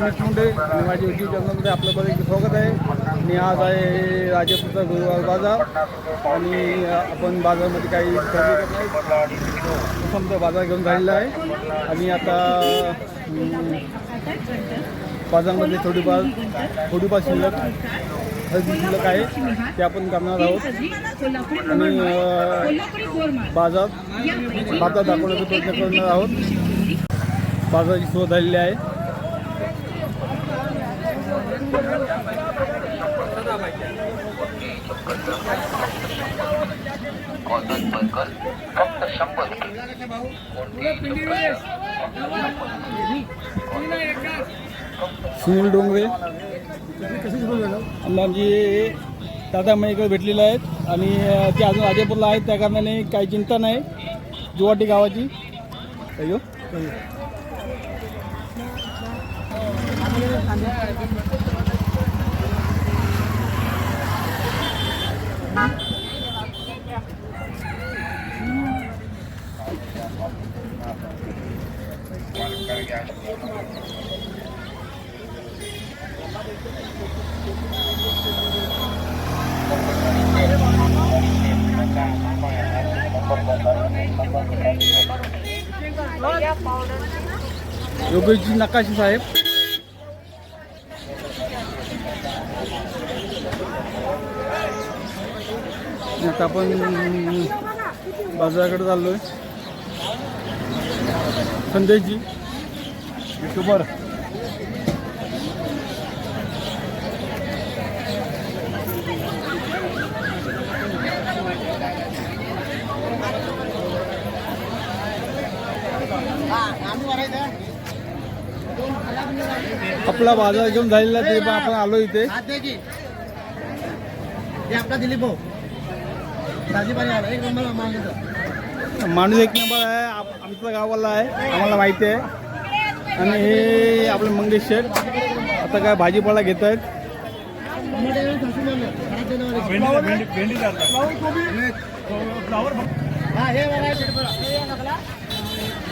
रमेश मुंडे आणि माझी उद्योग चॅनलमध्ये आपलं बरेच स्वागत आहे. आणि आज आहे राजापूरचा गुरुवार बाजार. आणि आपण बाजारमध्ये काही समजा बाजार घेऊन राहिलेला आहे. आणि आता बाजारमध्ये थोडीफार थोडीफार शिल्लक खरेदी शिल्लक आहे. ते आपण करणार आहोत. आणि बाजार बाजार दाखवण्याचा प्रयत्न करणार आहोत. बाजाराची सुरुवात झालेली आहे. कॉटन फक्त शंभर. सुनील डोंगरे. आमचे दादा मयेकडे भेटलेले आहेत आणि ते अजून अजयपूरला आहेत. त्या कारणाने काही चिंता नाही. जुवाटी गावाची. अयो. योगेशजी नकाशी साहेब. आता आपण बाजाराकडे चाललोय. संदेशजी युट्यूबर आपला बाजार घेऊन झालेला ते पण आपण आलो इथे. हे आपला दिलीप भाऊ. माणूस एक नंबर आहे. आप- आमचा गावाला आहे. आम्हाला माहिती आहे. आणि हे आपले मंगेश शेठ. आता काय भाजीपाला घेत आहेत.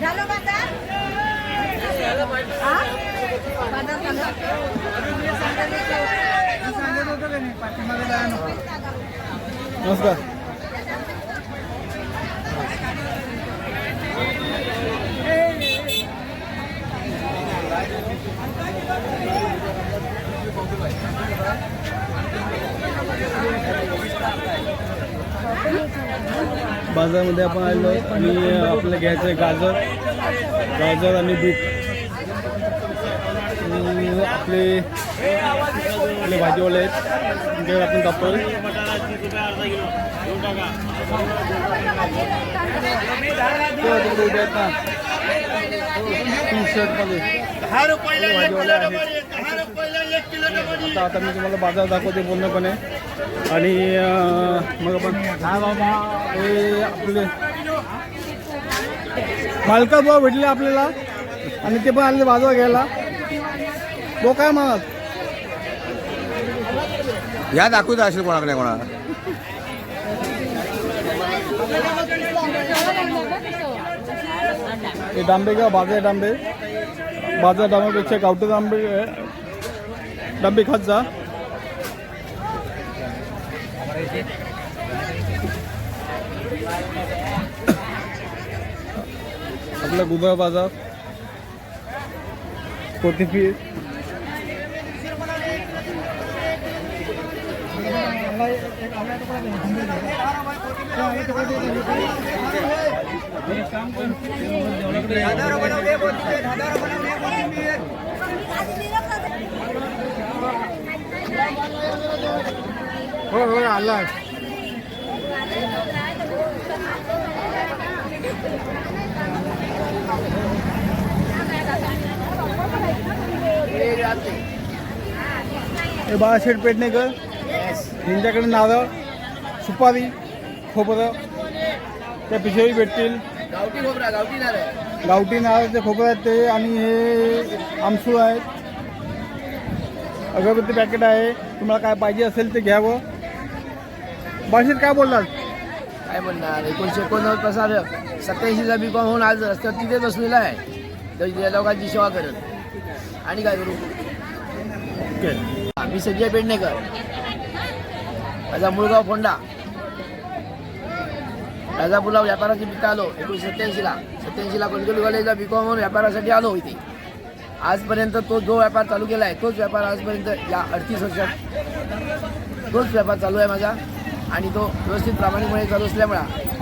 झालं बाजार हा? बाजार झाला? नमस्कार बाजारामध्ये आपण आलो आणि आपल्याला घ्यायचं आहे गाजर गाजर आणि बीट आणि आपले आपले भाजीवाले आहेत. त्यांच्याकडे आपण ना. टी शर्टमध्ये भाजीवाले आहेत. आता आता मी तुम्हाला बाजार दाखवते पूर्णपणे. आणि मग आपण हे आपले मालका बुवा भेटले आपल्याला. आणि ते पण आले बाजार घ्यायला. तो काय म्हणत या दाखवत असेल कोणाकडे कोणाला. हे डांबे का बाजार डांबे. बाजार डांबेपेक्षा गावठी डांबे डबे खात जा. आपला गुबा बाजार. कोथिंबीर. हो हो आला. हे बाळाशेठ पेडणेकर. यांच्याकडे नारळ सुपारी खोबरं त्या पिशवी भेटतील. गावठी खोबरा गावठी नारळ. गावठी नारळाचे खोबरं आहेत ते आणि हे आमसूळ आहेत. अगरबत्ती पॅकेट आहे. तुम्हाला काय पाहिजे असेल ते घ्यावं. बाळाशेठ काय बोललात? काय म्हणणार एकोणीशे एकोणनव्वद प्रसार सत्याऐंशीचा बी कॉम होऊन आज रस्त्यावर तिथेच बसलेला आहे. तर त्या लोकांची सेवा करत. आणि काय करू? मी संजय पेडणेकर. माझा मुळगाव फोंडा. राजापूरला व्यापाराची पिता आलो. एकोणीशे सत्याऐंशीला सत्याऐंशीला कोणकोली कॉलेजला बी कॉम व्यापारासाठी आलो इथे. आजपर्यंत तो जो व्यापार चालू केला आहे तोच व्यापार आजपर्यंत या अडतीस वर्षात तोच व्यापार चालू आहे माझा. आणि तो व्यवस्थित प्रामाणिकपणे चालू असल्यामुळे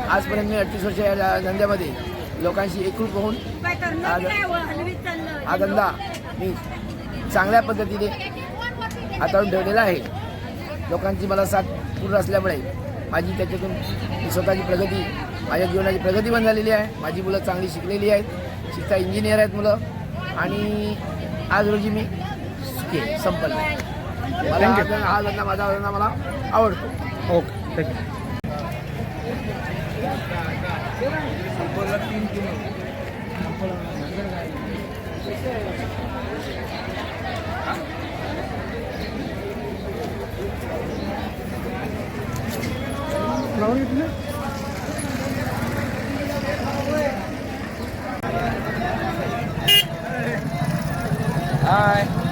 आजपर्यंत मी अडतीस वर्ष या धंद्यामध्ये लोकांशी एकरूप होऊन हा धंदा मी चांगल्या पद्धतीने हाताळून ठेवलेला आहे. लोकांची मला साथ पूर्ण असल्यामुळे माझी त्याच्यातून स्वतःची प्रगती माझ्या जीवनाची प्रगती पण झालेली आहे. माझी मुलं चांगली शिकलेली आहेत. शिकता इंजिनियर आहेत मुलं. आणि आज रोजी मी सुखी संपन्न आहे. मला हा धंदा माझा धंदा मला आवडतो. ओके थँक्यू फ्लावर घेतले काय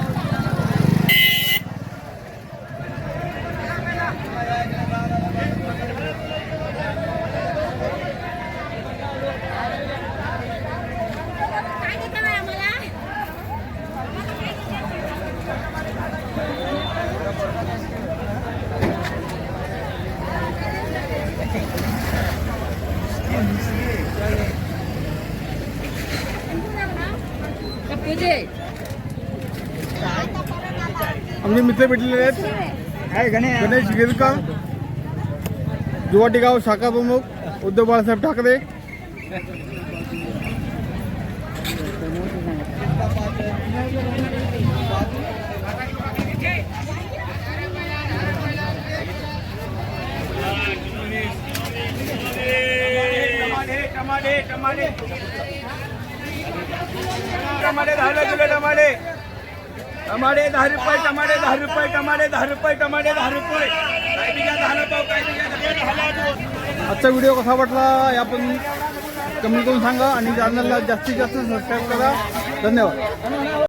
आमचे मित्र भेटलेले आहेत. गणेश. गिरकर जुवाटीगाव शाखा प्रमुख उद्धव बाळासाहेब ठाकरे. टमाटे दहाला किलो टमाटे टमाटे दहा रुपये टमाटे दहा रुपये टमाटे दहा रुपये टमाटे दहा रुपये. आजचा व्हिडिओ कसा वाटला या पण कमेंट करून सांगा आणि चॅनलला जास्तीत जास्त सबस्क्राईब करा. धन्यवाद.